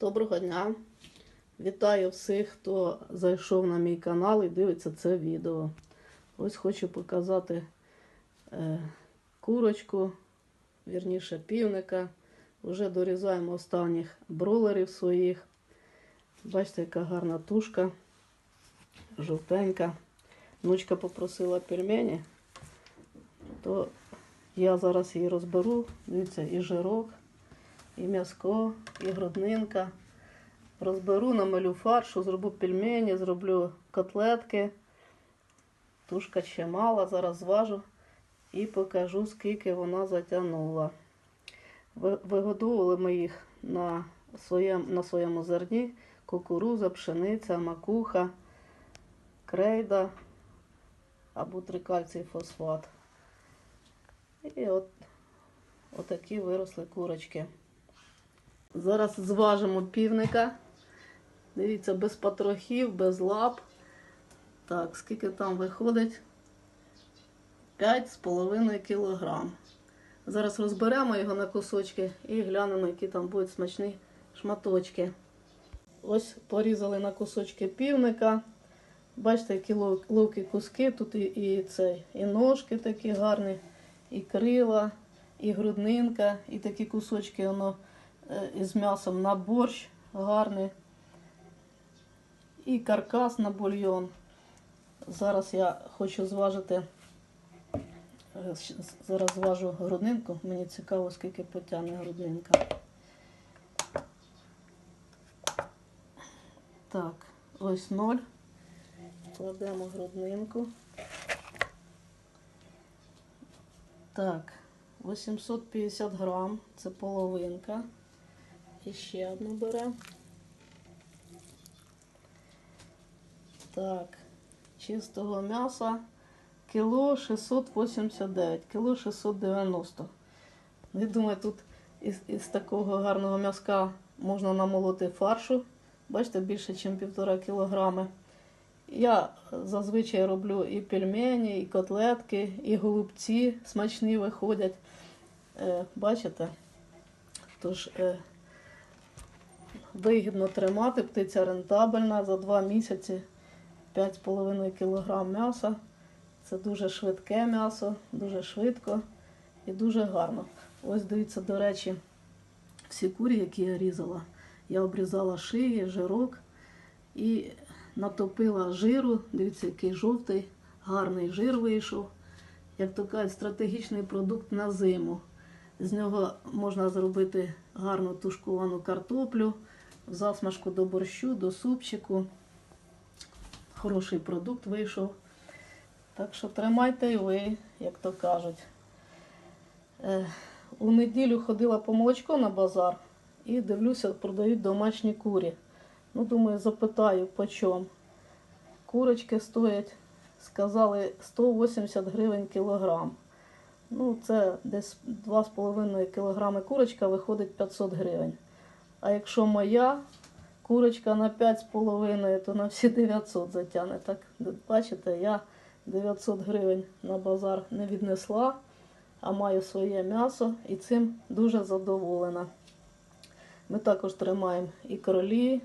Доброго дня! Вітаю всіх, хто зайшов на мій канал і дивиться це відео. Ось хочу показати е, курочку, вірніше півника. Вже дорізаємо останніх бролерів своїх. Бачите, яка гарна тушка, жовтенька. Внучка попросила пельмені, то я зараз її розберу. Дивіться, і жирок, і м'яско, і груднинка. Розберу, намалю фаршу, зроблю пельмені, зроблю котлетки. Тушка ще мала, зараз зважу і покажу, скільки вона затягнула. Вигодовували ми їх на своєму, на своєму зерні. Кукуруза, пшениця, макуха, крейда або трикальцій фосфат. І от отакі виросли курочки. Зараз зважимо півника. Дивіться, без патрохів, без лап. Так, скільки там виходить? 5,5 кілограм. Зараз розберемо його на кусочки і глянемо, які там будуть смачні шматочки. Ось порізали на кусочки півника. Бачите, які ловкі куски. Тут і, і, цей, і ножки такі гарні, і крила, і груднинка, і такі кусочки воно із м'ясом на борщ гарний. І каркас на бульйон. Зараз я хочу зважити. е, Зараз зважу грудинку. Мені цікаво, скільки потягне грудинка. Так, ось ноль. Кладемо груднинку. Так, 850 грам, це половинка. І ще одну беремо. Так, чистого м'яса кіло 689, кіло 690. Я думаю, тут із, із такого гарного м'яска можна намолоти фаршу. Бачите, більше, ніж півтора кілограми. Я зазвичай роблю і пельмені, і котлетки, і голубці смачні виходять. Е, бачите? Тож е, вигідно тримати, птиця рентабельна за 2 місяці 5,5 кг м'яса. Це дуже швидке м'ясо, дуже швидко і дуже гарно. Ось дивіться, до речі, всі курі, які я різала, я обрізала шиї, жирок і натопила жиру. Дивіться, який жовтий, гарний жир вийшов. Як то кажуть, стратегічний продукт на зиму. З нього можна зробити гарну тушковану картоплю, в засмажку до борщу, до супчику. Хороший продукт вийшов. Так що тримайте і ви, як то кажуть. Е, у неділю ходила по молочко на базар і дивлюся, продають домашні курі. Ну, думаю, запитаю, по чому. Курочки стоять, сказали, 180 гривень кілограм. Ну, це десь 2,5 кілограми курочка виходить 500 гривень. А якщо моя курочка на 5,5, то на всі 900 затягне. Так, бачите, я 900 гривень на базар не віднесла, а маю своє м'ясо і цим дуже задоволена. Ми також тримаємо і кролі,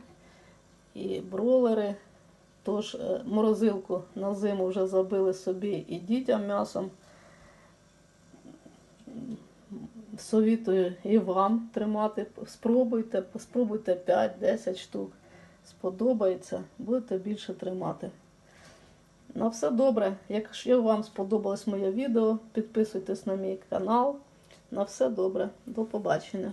і бролери. Тож е, морозилку на зиму вже забили собі і дітям м'ясом. Совітую і вам тримати. Спробуйте, спробуйте 5-10 штук. Сподобається, будете більше тримати. На все добре. Якщо вам сподобалось моє відео, підписуйтесь на мій канал. На все добре. До побачення.